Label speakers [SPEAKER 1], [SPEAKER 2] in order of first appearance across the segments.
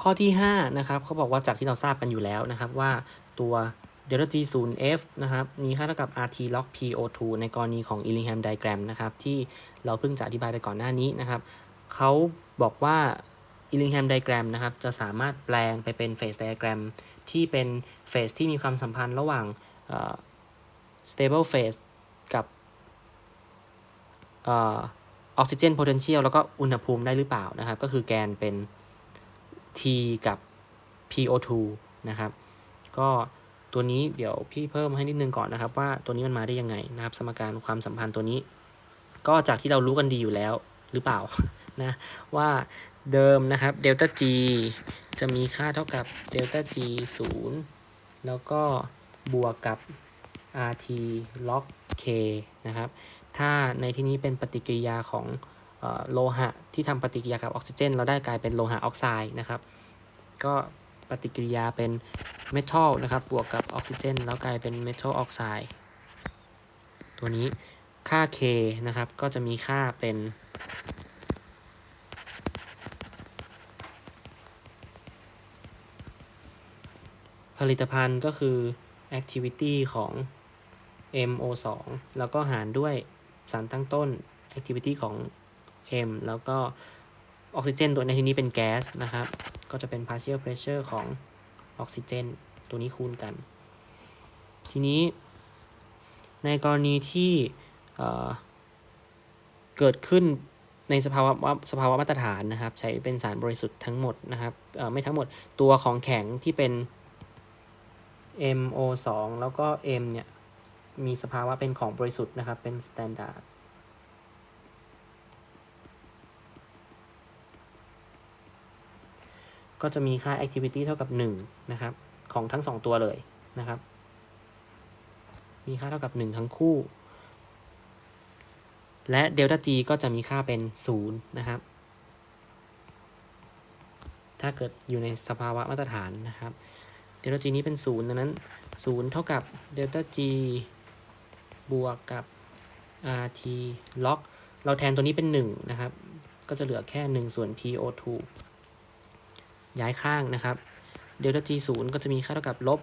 [SPEAKER 1] ข้อที่ 5 นะครับเขาบอกว่าจากที่เราทราบกันอยู่แล้วนะครับว่าตัว delta G 0 F นะครับ มีค่าเท่ากับ RT log PO2 ในกรณีของ Illingham diagram นะครับ ที่เราเพิ่งจะอธิบายไปก่อนหน้านี้นะครับ เขาบอกว่า Illingham diagram นะครับ จะสามารถแปลงไปเป็น phase diagram ที่เป็น phase ที่มีความสัมพันธ์ระหว่างเอ่อ stable phase กับออกซิเจน potential แล้วก็อุณหภูมิได้หรือเปล่านะครับ ก็คือแกนเป็น T กับ PO2 นะครับ ก็ตัวนี้เดี๋ยวพี่เพิ่มให้นิดนึงก่อนนะครับว่าตัวนี้มันมาได้ยังไงนะครับ สมการความสัมพันธ์ตัวนี้ ก็จากที่เรารู้กันดีอยู่แล้วหรือเปล่านะว่าเดิมนะครับเดลต้า G จะมีค่าเท่ากับเดลต้า G 0 แล้วก็บวกกับ RT log K นะครับ ถ้าในที่นี้เป็นปฏิกิริยาของ โลหะที่ทำปฏิกิริยากับออกซิเจน เราได้กลายเป็นโลหะออกไซด์นะครับ ก็ปฏิกิริยาเป็นเมทัลนะครับ บวกกับออกซิเจน แล้วกลายเป็นเมทัลออกไซด์ตัวนี้ค่า K นะครับ ก็จะมีค่าเป็น ผลิตภัณฑ์ก็คือ activity ของ MO2 แล้วก็หารด้วยสารตั้งต้น activity ของ M แล้วก็ออกซิเจนตัวในที่นี้เป็นแก๊สนะครับ ก็จะเป็น partial pressure ของออกซิเจน ตัวนี้คูณกัน ทีนี้ในกรณีที่เเกิดขึ้นในสภาวะสภาวะมาตรฐานนะครับ ใช้เป็นสารบริสุทธิ์ทั้งหมดนะครับไม่ทั้งหมดตัวของแข็งที่เป็น MO2 แล้วก็ M เนี่ยมีสภาวะเป็นของบริสุทธิ์นะครับ เป็น standard ก็จะมีค่า activity เท่ากับ 1 นะครับ ของทั้ง 2 ตัวเลยนะครับ มีค่าเท่ากับ 1 ทั้งคู่ และ delta G ก็จะมีค่าเป็น 0 นะครับ ถ้าเกิดอยู่ในสภาวะมาตรฐานนะครับเดลต้า g นี้เป็น 0 ดังนั้น 0 เท่ากับเดลต้า g บวกกับ rt log เราแทนตัวนี้เป็น 1 นะครับ ก็จะเหลือแค่ 1 ส่วน po2 ย้ายข้างนะครับเดลต้า g 0ก็จะมีค่าเท่ากับลบ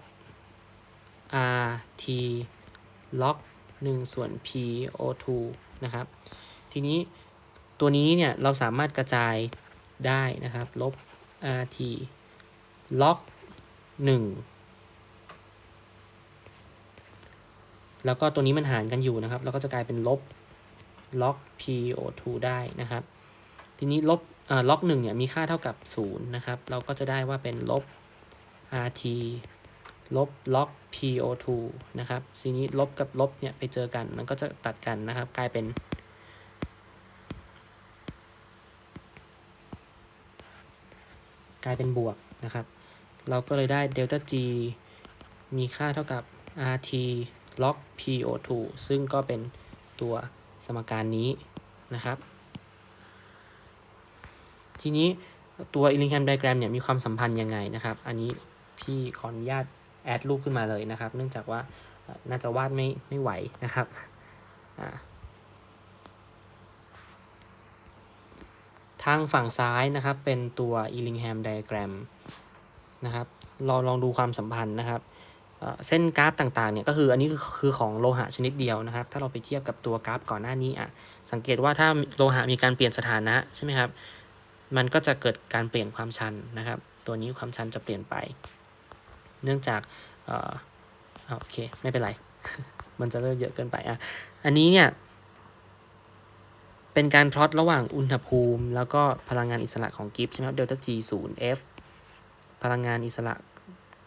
[SPEAKER 1] rt log 1 ส่วน po2 นะครับ ทีนี้ตัวนี้เนี่ยเราสามารถกระจายได้นะครับ ลบ rt log หนึ่งแล้วก็ตัวนี้มันหารกันอยู่นะครับแล้วก็จะกลายเป็นลบ log PO2 ได้นะครับ ทีนี้ลบ เอ่อ log หนึ่งเนี่ยมีค่าเท่ากับ 0 นะครับ เราก็จะได้ว่าเป็นลบ RT ลบ log PO2 นะครับทีนี้ลบกับลบเนี่ยไปเจอกัน มันก็จะตัดกันนะครับ กลายเป็น กลายเป็นบวกนะครับ เราก็เลยได้เดลต้า G มีค่าเท่ากับ RT log PO2 ซึ่งก็เป็นตัวสมการนี้นะครับ ทีนี้ตัว Illingham diagram เนี่ยมีความสัมพันธ์ยังไงนะครับ อันนี้พี่ขออนุญาตแอดรูปขึ้นมาเลยนะครับ เนื่องจากว่าน่าจะวาดไม่ไม่ไหวนะครับทางฝั่งซ้ายนะครับเป็นตัว Illingham diagram นะครับเราลองดูความสัมพันธ์นะครับเส้นกราฟต่างๆเนี่ยก็คืออันนี้คือของโลหะชนิดเดียวนะครับ ถ้าเราไปเทียบกับตัวกราฟก่อนหน้านี้อะสังเกตว่าถ้าโลหะมีการเปลี่ยนสถานะใช่ไหมครับ มันก็จะเกิดการเปลี่ยนความชันนะครับ ตัวนี้ความชันจะเปลี่ยนไป เนื่องจากเอ่อโอเค ไม่เป็นไร มันจะเริ่มเยอะเกินไปอะอันนี้เนี่ย เป็นการพลอตระหว่างอุณหภูมิ แล้วก็พลังงานอิสระของกิฟต์ใช่ไหมครับเดลต้า G 0 F พลังงานอิสระ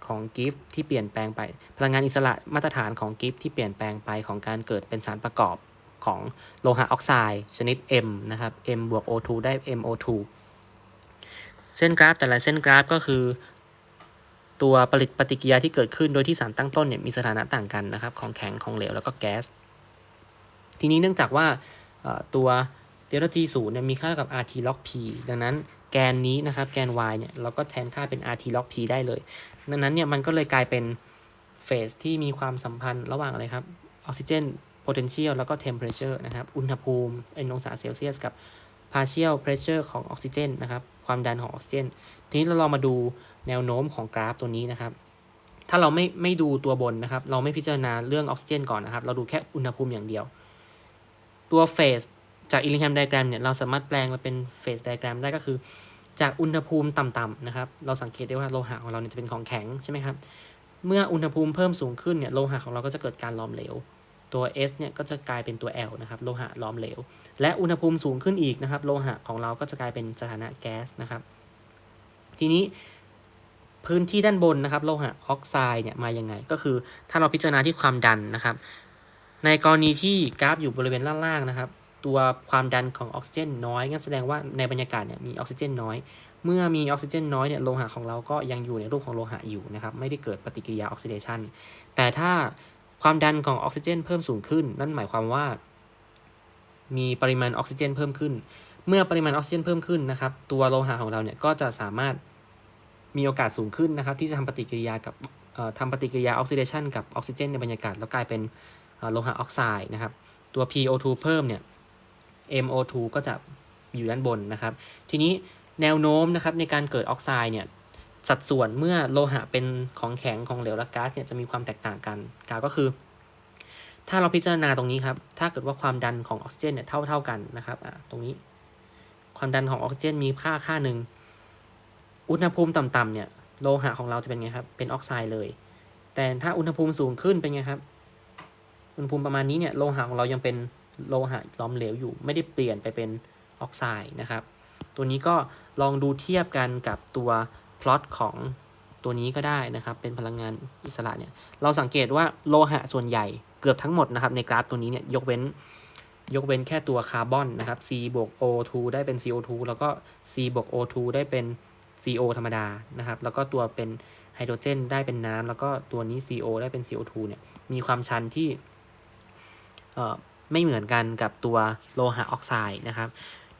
[SPEAKER 1] ของกิฟต์ที่เปลี่ยนแปลงไป พลังงานอิสระมาตรฐานของกิฟต์ที่เปลี่ยนแปลงไปของการเกิดเป็นสารประกอบของโลหะออกไซด์ชนิด M นะครับ M บวก O2 ได้ MO2 เส้นกราฟแต่ละเส้นกราฟก็คือ ตัวผลิตปฏิกิริยาที่เกิดขึ้นโดยที่สารตั้งต้นเนี่ยมีสถานะต่างกันนะครับ ของแข็งของเหลวแล้วก็แก๊สทีนี้เนื่องจากว่าตัวเดลต้า G 0เนี่ยมีค่าเท่ากับ RT log P ดังนั้นแกนนี้นะครับแกน y เนี่ยเราก็แทนค่าเป็น RT log P ได้เลย ดังนั้นเนี่ยมันก็เลยกลายเป็นเฟสที่มีความสัมพันธ์ระหว่างอะไรครับออกซิเจน potential แล้วก็ temperature นะครับ อุณหภูมิเป็นองศาเซลเซียสกับ partial pressure ของออกซิเจนนะครับ ความดันของออกซิเจน ทีนี้เราลองมาดูแนวโน้มของกราฟตัวนี้นะครับ ถ้าเราไม่ไม่ดูตัวบนนะครับ เราไม่พิจารณาเรื่องออกซิเจนก่อนนะครับ เราดูแค่อุณหภูมิอย่างเดียว ตัวเฟสจากอิลิแฮมไดแกรมเนี่ย เราสามารถแปลงมาเป็นเฟสไดแกรมได้ก็คือ จากอุณหภูมิต่ำๆนะครับ เราสังเกตได้ว่าโลหะของเราเนี่ยจะเป็นของแข็งใช่ไหมครับ เมื่ออุณหภูมิเพิ่มสูงขึ้นเนี่ย โลหะของเราก็จะเกิดการหลอมเหลว ตัว S เนี่ยก็จะกลายเป็นตัว L นะครับโลหะหลอมเหลว และอุณหภูมิสูงขึ้นอีกนะครับโลหะของเราก็จะกลายเป็นสถานะแก๊สนะครับ ทีนี้พื้นที่ด้านบนนะครับโลหะออกไซด์เนี่ยมายังไง ก็คือถ้าเราพิจารณาที่ความดันนะครับ ในกรณีที่กราฟอยู่บริเวณล่างๆนะครับ ตัวความดันของออกซิเจนน้อยงั้นแสดงว่าในบรรยากาศเนี่ยมีออกซิเจนน้อย เมื่อมีออกซิเจนน้อยเนี่ยโลหะของเราก็ยังอยู่ในรูปของโลหะอยู่นะครับไม่ได้เกิดปฏิกิริยาออกซิเดชันแต่ถ้า ความดันของออกซิเจนเพิ่มสูงขึ้น นั่นหมายความว่า มีปริมาณออกซิเจนเพิ่มขึ้น เมื่อปริมาณออกซิเจนเพิ่มขึ้นนะครับ ตัวโลหะของเราเนี่ยก็จะสามารถมีโอกาสสูงขึ้นนะครับ ที่จะทำปฏิกิริยากับทำปฏิกิริยาออกซิเดชันกับออกซิเจนในบรรยากาศ แล้วกลายเป็นโลหะออกไซด์นะครับ ตัว PO2 เพิ่มเนี่ย MO2 ก็จะอยู่ด้านบนนะครับ ทีนี้แนวโน้มนะครับในการเกิดออกไซด์เนี่ย สัดส่วนเมื่อโลหะเป็นของแข็งของเหลวและก๊าซเนี่ยจะมีความแตกต่างกันกาก็คือ ถ้าเราพิจารณาตรงนี้ครับ ถ้าเกิดว่าความดันของออกซิเจนเนี่ยเท่าเท่ากันนะครับอะตรงนี้ ความดันของออกซิเจนมีค่าค่าหนึ่ง อุณหภูมิต่ำๆเนี่ยโลหะของเราจะเป็นไงครับ เป็นออกไซด์เลย แต่ถ้าอุณหภูมิสูงขึ้นเป็นไงครับ อุณหภูมิประมาณนี้เนี่ยโลหะของเรายังเป็นโลหะล้อมเหลวอยู่ ไม่ได้เปลี่ยนไปเป็นออกไซด์นะครับ ตัวนี้ก็ลองดูเทียบกันกับตัว พลอตของตัวนี้ก็ได้นะครับ เป็นพลังงานอิสระเนี่ย เราสังเกตว่าโลหะส่วนใหญ่เกือบทั้งหมดนะครับ ในกราฟตัวนี้เนี่ยยกเว้นยกเว้นแค่ตัวคาร์บอนนะครับ C บวก O2 ได้เป็น CO2 แล้วก็ C บวก O2 ได้เป็น CO ธรรมดานะครับ แล้วก็ตัวเป็นไฮโดรเจนได้เป็นน้ำแล้วก็ตัวนี้ CO ได้เป็น CO2 เนี่ยมีความชันที่ไม่เหมือนกันกับตัวโลหะออกไซด์นะครับ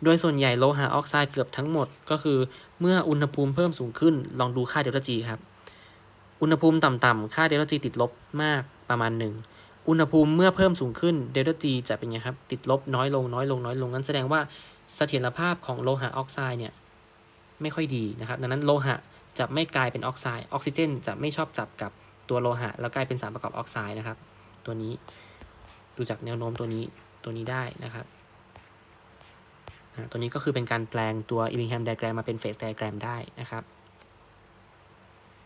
[SPEAKER 1] โดยส่วนใหญ่โลหะออกไซด์เกือบทั้งหมดก็คือ เมื่ออุณหภูมิเพิ่มสูงขึ้น ลองดูค่าเดลต้า G ครับ อุณหภูมิต่ำๆ ค่าเดลต้า G ติดลบมากประมาณหนึ่งอุณหภูมิเมื่อเพิ่มสูงขึ้นเดลต้า G จะเป็นไงครับ ติดลบน้อยลงน้อยลงน้อยลงงั้นแสดงว่าเสถียรภาพของโลหะออกไซด์เนี่ยไม่ค่อยดีนะครับ ดังนั้นโลหะจะไม่กลายเป็นออกไซด์ ออกซิเจน จะไม่ชอบจับกับตัวโลหะ แล้วกลายเป็นสารประกอบออกไซด์นะครับ ตัวนี้ดูจากแนวโน้มตัวนี้ตัวนี้ได้นะครับ ตัวนี้ก็คือเป็นการแปลงตัวอิลิงแฮมไดแกรมมาเป็นเฟสไดแกรมได้นะครับ